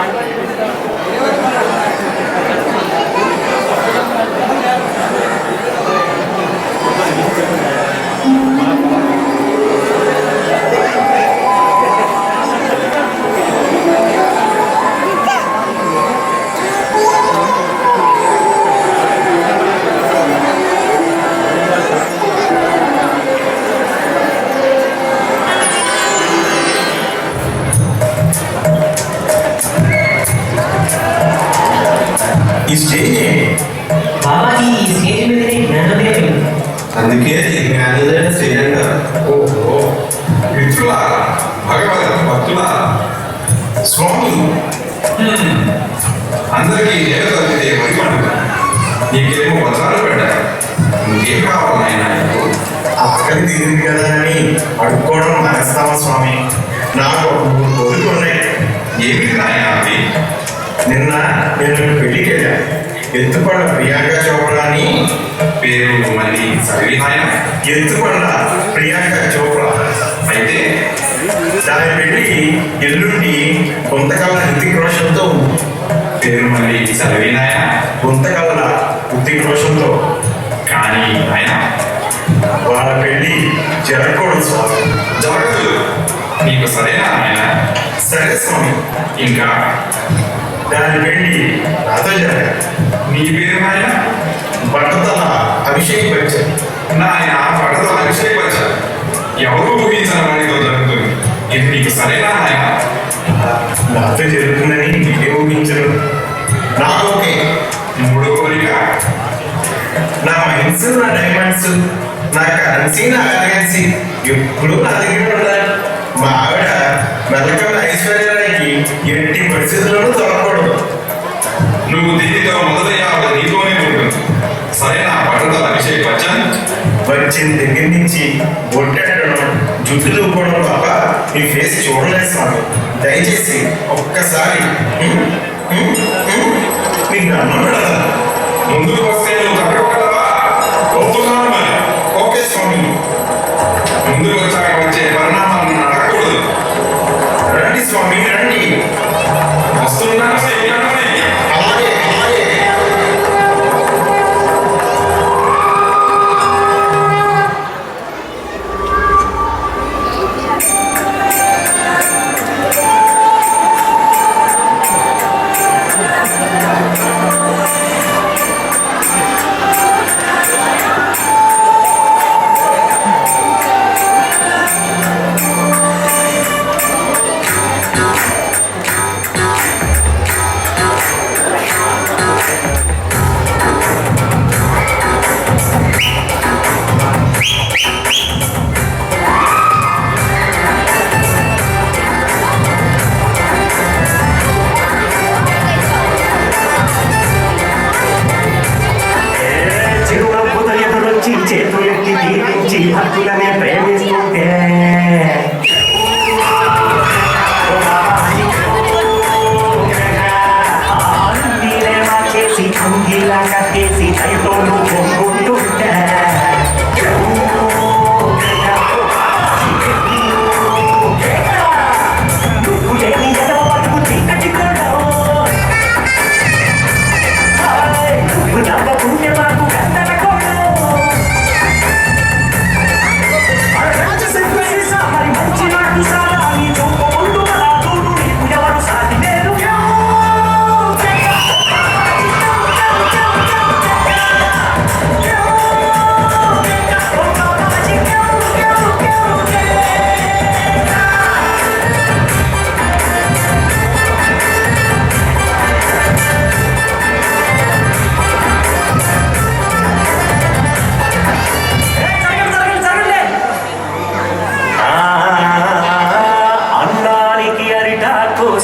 ఈ స్టేజ్ అందుకే ఈ జ్ఞానోదయ అంటారు ఓహో. మిత్రుల భగవద్ భక్తుల స్వామి. అందరికీ మరి పండుగ. నీకేమో వజ్రాలు పెట్టారు ఇంకేం కావాలి ఆయన ఆకలి తీరింది కదా అని అడుక్కోవడం మానేస్తావా స్వామి? నాకు మూడు కోరికలు ఉన్నాయి. నిన్న నేను పెళ్ళికి వెళ్ళా ఎత్తుపడ ప్రియాంక చోప్రా అని పేరు మళ్ళీ చదివి నాయన ఎత్తుపడ ప్రియాంక చోప్రా. అయితే దాని పెళ్ళి ఎల్లుండి కొంతకాల హృతిక్ రోషన్తో. పేరు మళ్ళీ చదివి నాయన కొంతకాల హృతిక్ రోషన్తో కానీ ఆయన వాళ్ళ పెళ్ళి జరగకూడదు స్వామి. జరగదు. నీకు సరేనా ఆయన? సరే స్వామి. ఇంకా దాని వెళ్ళి నాతో జరగాలి నీ పేరు నాయన? బట్టతల అభిషేకపరిచారు నాయన పడతో అభిషేకపరచాలి ఎవరు ఊహించిన వాడితో జరుగుతుంది. ఇది నీకు సరేనా నాయన? భర్త జరుగుతుందని మీరే ఊహించరు నాకు ఓకే. మూడో కోరిక. నా మైన్స్ నా డైమండ్స్ నా కరెన్సీ నా కరెన్సీ ఎప్పుడూ నా దగ్గర ఉండాలి వచ్చిన దగ్గర నుంచి ఒడ్డెట్టడం జుట్టు దూకోవడం తప్ప మీ ఫేస్ చూడలేదు స్వామి. దయచేసి ఒక్కసారి మీకు హ్మ్, ముందుకు వస్తే నువ్వు తగ్గకూడవా ఒప్పుకున్నాను ఓకే స్వామి. ముందుకు వచ్చాక వచ్చే పరిణామాలను అడగకూడదు రండి స్వామి రండి. వస్తున్నాను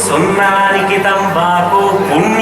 సున్నానికి తంబాకు పుణ్య